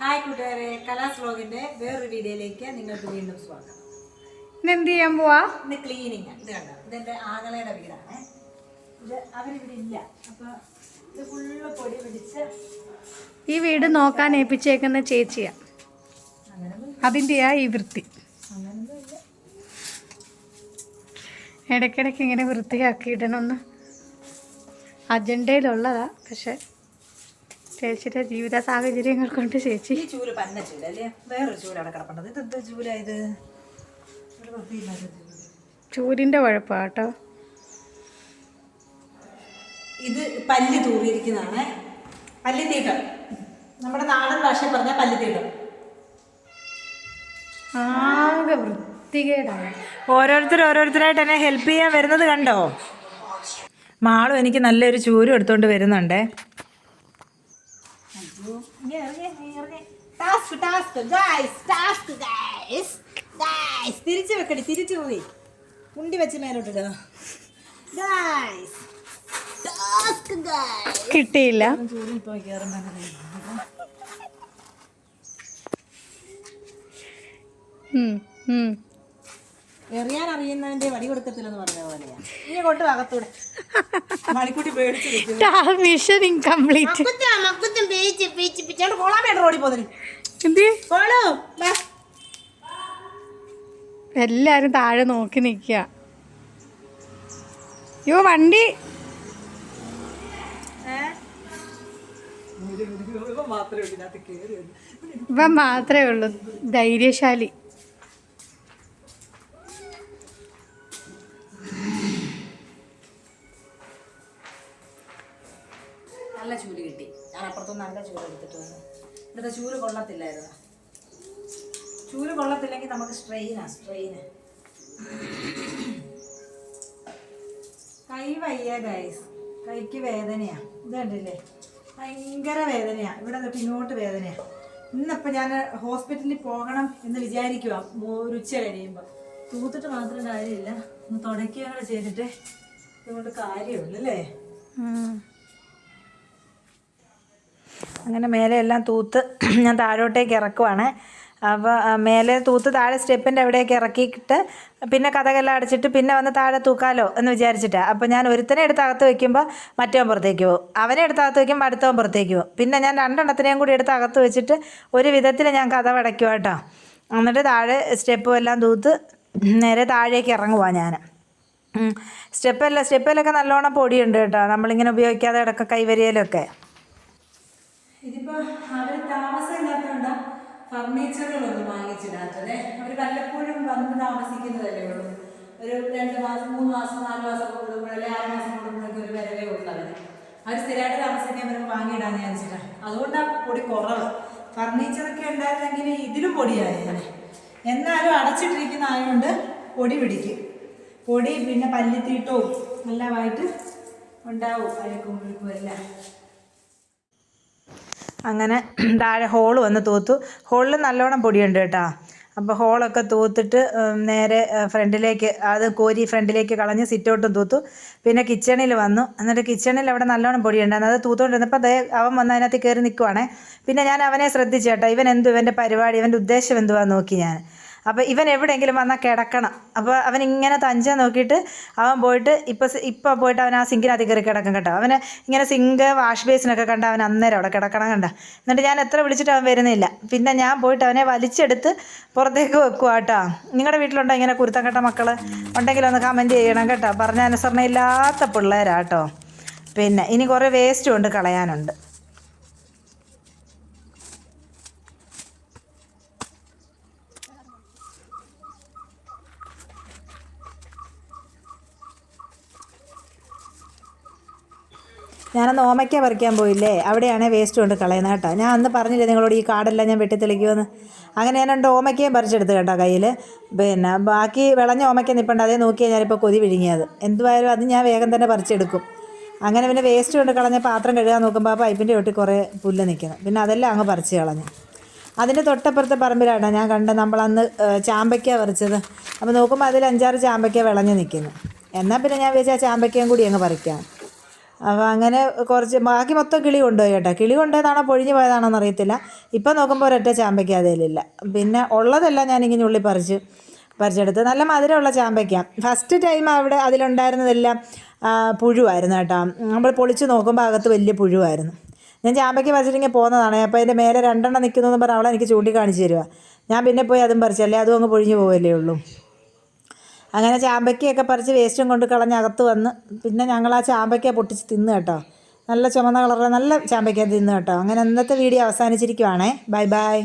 Hi കൂട്ടുകാരെ. കലാസ് വ്ലോഗിന്റെ വേറൊരു വീഡിയോയിലേക്ക് നിങ്ങൾക്ക് വീണ്ടും സ്വാഗതം. എന്ത് ചെയ്യാൻ പോവാ? ഇന്ന് ക്ലീനിങ് ഇത് കണ്ടോ? ഇതെന്റെ ആകളയുടെ വീടാണ്. ഇത് അവരിവിടെ ഇല്ല. അപ്പൊ ഇത് ഫുള്ള് പൊടി പിടിച്ച് ഈ വീട് നോക്കാൻ ഏൽപ്പിച്ചേക്കുന്ന ചേച്ചിയാ. അതിന്റെയാ ഈ വൃത്തി. ഇടയ്ക്കിടയ്ക്ക് ഇങ്ങനെ വൃത്തിയാക്കി ഇടണമെന്ന് അജണ്ടയിലുള്ളതാ പക്ഷെ ചേച്ചിയുടെ ജീവിത സാഹചര്യങ്ങൾ കൊണ്ട് ചേച്ചി. ഈ ചൂൽ പന്ന ചൂല അല്ലേ? വേറൊരു ചൂൽ അവിടെ കിടപ്പുണ്ടത് ഇത് എന്ത് ചൂല ഇത്? ചൂരിന്റെ കുഴപ്പമാണ് കേട്ടോ ഇത് പല്ല് തൂറിയിരിക്കുന്നതാണ്. പല്ലിത്തീട്ടം നമ്മുടെ നാടൻ ഭാഷ പറഞ്ഞ പല്ല് തീട്ടം. ആകെ വൃത്തികേടാണ്. ഓരോരുത്തർ ഓരോരുത്തരായിട്ട് എന്നെ ഹെൽപ്പ് ചെയ്യാൻ വരുന്നത് കണ്ടോ? മാളും എനിക്ക് നല്ലൊരു ചൂരും എടുത്തുകൊണ്ട് വരുന്നുണ്ടേ. തിരിച്ചു വെക്കടി തിരിച്ചു പോയി. കുണ്ടി വെച്ച് മേലോട്ടിട കിട്ടിയില്ല. ചൂടിൽ പോയി കയറുമ്പോ ഉം, ഉം. എറിയാൻ അറിയുന്നതിന്റെ വടി കൊടുക്കത്തില്ലെന്ന് പറഞ്ഞ പോലെയാ. ഇനി കൊണ്ട് അകത്തൂടെ. മണിക്കുട്ടി പേടിച്ച് നിൽക്കുന്നു. ആ മിഷൻ ഇൻകംപ്ലീറ്റ് പേച്ച് പേച്ച് പിച്ചോണ്ട് എന്ത്. എല്ലാരും താഴെ നോക്കി നിൽക്കുക. യോ വണ്ടി. ഇവ മാത്രമേ ഉള്ളൂ ധൈര്യശാലി. നല്ല ചൂൽ കിട്ടി. ഞാൻ അപ്പുറത്തു നല്ല ചൂൽ എടുത്തിട്ട് വന്നു. ഇവിടുത്തെ ചൂൽ കൊള്ളത്തില്ലായിരുന്നു. ചൂൽ കൊള്ളത്തില്ലെങ്കിൽ നമുക്ക് സ്ട്രെയിനാ സ്ട്രെയിന് കൈ വയ്യ ഗൈസ് കൈക്ക് വേദനയാ. ഇത് കണ്ടില്ലേ? ഭയങ്കര വേദനയാ. ഇവിടെ തൊട്ട് ഇങ്ങോട്ട് വേദനയാ. ഇന്നിപ്പോൾ ഞാൻ ഹോസ്പിറ്റലിൽ പോകണം എന്ന് വിചാരിക്കുക ഒരു ഉച്ച കഴിയുമ്പോൾ തൂത്തിട്ട് മാത്രം കാര്യമില്ല. ഒന്ന് തുടക്കുകയാണ് ചെയ്തിട്ട്. ഇതുകൊണ്ട് കാര്യമുള്ളൂ അല്ലേ. അങ്ങനെ മേലെ എല്ലാം തൂത്ത് ഞാൻ താഴോട്ടേക്ക് ഇറക്കുവാണ്. അപ്പോൾ മേലെ തൂത്ത് താഴെ സ്റ്റെപ്പിന്റെ അവിടേക്ക് ഇറക്കിയിട്ട് പിന്നെ കഥകെല്ലാം അടച്ചിട്ട് പിന്നെ വന്ന് താഴെ തൂക്കാലോ എന്ന് വിചാരിച്ചിട്ടാണ് അപ്പോൾ ഞാൻ ഒരുത്തനെ എടുത്ത് അകത്ത് വെക്കുമ്പോൾ മറ്റവൻ പുറത്തേക്ക് പോകും. അവനെ എടുത്ത് അകത്ത് വയ്ക്കുമ്പോൾ അടുത്തവൻ പുറത്തേക്ക് പോകും. പിന്നെ ഞാൻ രണ്ടെണ്ണത്തിനെയും കൂടി എടുത്ത് അകത്ത് വെച്ചിട്ട് ഒരു വിധത്തിൽ ഞാൻ കഥ അടയ്ക്കും കേട്ടോ എന്നിട്ട് താഴെ സ്റ്റെപ്പും എല്ലാം തൂത്ത് നേരെ താഴേക്ക് ഇറങ്ങുവാണ് ഞാൻ. സ്റ്റെപ്പെല്ലാം സ്റ്റെപ്പിലൊക്കെ നല്ലോണം പൊടിയുണ്ട് കേട്ടോ. നമ്മളിങ്ങനെ ഉപയോഗിക്കാതെ ഇടയ്ക്ക് കൈവരിയലൊക്കെ. ഫർണിച്ചറുകളൊന്നും വാങ്ങിച്ചിടാത്തത്. അവർ വല്ലപ്പോഴും വന്ന് താമസിക്കുന്നതല്ലേ ഉള്ളൂ. ഒരു രണ്ട് മാസം മൂന്ന് മാസം നാല് മാസം കൂടുമ്പോൾ അല്ലെങ്കിൽ ആറ് മാസം കൂടുമ്പോഴൊക്കെ ഒരു വരവേ ഉള്ളൂ അവർ അവർ സ്ഥിരമായിട്ട് താമസിക്കാൻ വരുമ്പോൾ വാങ്ങിയിടാന്ന് വിചാരിച്ചിട്ടാ. അതുകൊണ്ടാണ് പൊടി കുറവ്. ഫർണിച്ചറൊക്കെ ഉണ്ടായിരുന്നെങ്കിൽ ഇതിലും പൊടിയായേനെ എന്നാലും അടച്ചിട്ടിരിക്കുന്ന ആയതുകൊണ്ട് പൊടി പിടിക്കും. പൊടി പിന്നെ പല്ലിത്തീട്ടവും എല്ലാമായിട്ട് ഉണ്ടാവും. അഴുക്കും മുഴുക്കും എല്ലാം അങ്ങനെ താഴെ ഹോൾ വന്ന് തൂത്തു. ഹോളിൽ നല്ലോണം പൊടിയുണ്ട് കേട്ടോ. അപ്പോൾ ഹോളൊക്കെ തൂത്തിട്ട് നേരെ ഫ്രണ്ടിലേക്ക് അത് കോരി ഫ്രണ്ടിലേക്ക് കളഞ്ഞ് സിറ്റൗട്ടും തൂത്തു. പിന്നെ കിച്ചണിൽ വന്നു. എന്നിട്ട് കിച്ചണിൽ അവിടെ നല്ലോണം പൊടിയുണ്ടായിരുന്നു. അത് തൂത്തുകൊണ്ടിരുന്നപ്പോൾ അതേ അവൻ വന്ന് അതിനകത്ത് കയറി നിൽക്കുവാണേ പിന്നെ ഞാൻ അവനെ ശ്രദ്ധിച്ചു കേട്ടോ. ഇവൻ എന്തു ഇവന്റെ പരിപാടി ഇവന്റെ ഉദ്ദേശം എന്തുവാന്ന് നോക്കി ഞാൻ. അപ്പോൾ ഇവൻ എവിടെയെങ്കിലും വന്നാൽ കിടക്കണം. അപ്പോൾ അവൻ ഇങ്ങനെ തഞ്ചാൻ നോക്കിയിട്ട് അവൻ പോയിട്ട് ഇപ്പോൾ ഇപ്പോൾ പോയിട്ട് അവൻ ആ സിങ്കിനകത്ത് കയറി കിടക്കും കേട്ടോ. അവന് ഇങ്ങനെ സിങ്ക് വാഷ് ബേസിനൊക്കെ കണ്ട അവൻ അന്നേരം അവിടെ കിടക്കണം കണ്ട. എന്നിട്ട് ഞാൻ എത്ര വിളിച്ചിട്ട് അവൻ വരുന്നില്ല. പിന്നെ ഞാൻ പോയിട്ട് അവനെ വലിച്ചെടുത്ത് പുറത്തേക്ക് വെക്കുക കേട്ടോ. നിങ്ങളുടെ വീട്ടിലുണ്ടോ ഇങ്ങനെ കുരുത്തം കെട്ട മക്കൾ ഉണ്ടെങ്കിൽ ഒന്ന് കമന്റ് ചെയ്യണം കേട്ടോ. പറഞ്ഞ അനുസരണയില്ലാത്ത പിള്ളേരാട്ടോ പിന്നെ ഇനി കുറേ വേസ്റ്റും ഉണ്ട് കളയാനുണ്ട്. ഞാനന്ന് ഓമയ്ക്ക പറിക്കാൻ പോയില്ലേ? അവിടെയാണ് വേസ്റ്റ് കൊണ്ട് കളയുന്നത് കേട്ടോ. ഞാൻ അന്ന് പറഞ്ഞില്ലേ നിങ്ങളോട് ഈ കാടെല്ലാം ഞാൻ വെട്ടിത്തെളിക്കുമെന്ന് അങ്ങനെ ഞാൻ രണ്ട് ഓമയ്ക്കയും പറിച്ചെടുത്ത് കേട്ടോ കയ്യിൽ പിന്നെ ബാക്കി വിളഞ്ഞ ഓമയ്ക്ക നിൽപ്പണ്ട അതേ നോക്കിയാൽ ഞാനിപ്പോൾ കൊതി വിഴുങ്ങിയത്. എന്തുവായാലും അത് ഞാൻ വേഗം തന്നെ പറിച്ചെടുക്കും. അങ്ങനെ പിന്നെ വേസ്റ്റ് കൊണ്ട് കളഞ്ഞ പാത്രം കഴുകാൻ നോക്കുമ്പോൾ ആ പൈപ്പിന്റെ ഒട്ടി കുറേ പുല്ല് നിൽക്കുന്നത് പിന്നെ അതെല്ലാം അങ്ങ് പറിച്ച് കളഞ്ഞു. അതിന്റെ തൊട്ടപ്പുറത്തെ പറമ്പിലാണ് ഞാൻ കണ്ട നമ്മളന്ന് ചാമ്പയ്ക്ക പറിച്ചത്. അപ്പോൾ നോക്കുമ്പോൾ അതിൽ അഞ്ചാറ് ചാമ്പയ്ക്ക വിളഞ്ഞ് നിൽക്കുന്നു എന്നാൽ പിന്നെ ഞാൻ വിചാരിച്ച ആ ചാമ്പയ്ക്കയും കൂടി അങ്ങ് പറിക്കാം. അപ്പോൾ അങ്ങനെ കുറച്ച് ബാക്കി മൊത്തം കിളി കൊണ്ടുപോയി കേട്ടോ. കിളി കൊണ്ടുപോയതാണോ പൊഴിഞ്ഞു പോയതാണോ എന്നറിയത്തില്ല ഇപ്പം നോക്കുമ്പോൾ ഒരൊറ്റ ചാമ്പയ്ക്ക അതിലില്ല. പിന്നെ ഉള്ളതെല്ലാം ഞാനിങ്ങനെ ഉള്ളി പറിച്ചു പറിച്ചെടുത്ത് നല്ല മധുരമുള്ള ചാമ്പയ്ക്ക. ഫസ്റ്റ് ടൈം അവിടെ അതിലുണ്ടായിരുന്നതെല്ലാം പുഴുവായിരുന്നു കേട്ടോ. നമ്മൾ പൊളിച്ച് നോക്കുമ്പോൾ അകത്ത് വലിയ പുഴുവായിരുന്നു. ഞാൻ ചാമ്പയ്ക്ക് പറിച്ചിട്ടിങ്ങനെ പോകുന്നതാണ് അപ്പോൾ അതിന്റെ മേലെ രണ്ടെണ്ണം നിൽക്കുന്നു എന്ന് പറഞ്ഞാൽ അവളെ എനിക്ക് ചൂണ്ടിക്കാണിച്ച് തരുക ഞാൻ പിന്നെ പോയി അതും പറിച്ചല്ലേ അതും അങ്ങ് പൊഴിഞ്ഞു പോവല്ലേ ഉള്ളൂ. അങ്ങനെ ചാമ്പയ്ക്കയൊക്കെ പറിച്ച് വേസ്റ്റും കൊണ്ട് കളഞ്ഞ് അകത്ത് വന്ന് പിന്നെ ഞങ്ങൾ ആ ചാമ്പയ്ക്ക പൊട്ടിച്ച് തിന്ന് കേട്ടോ. നല്ല ചുമന്ന കളറുള്ള നല്ല ചാമ്പയ്ക്ക തിന്ന് കേട്ടോ. അങ്ങനെ ഇന്നത്തെ വീഡിയോ അവസാനിച്ചിരിക്കുവാണേ. Bye bye.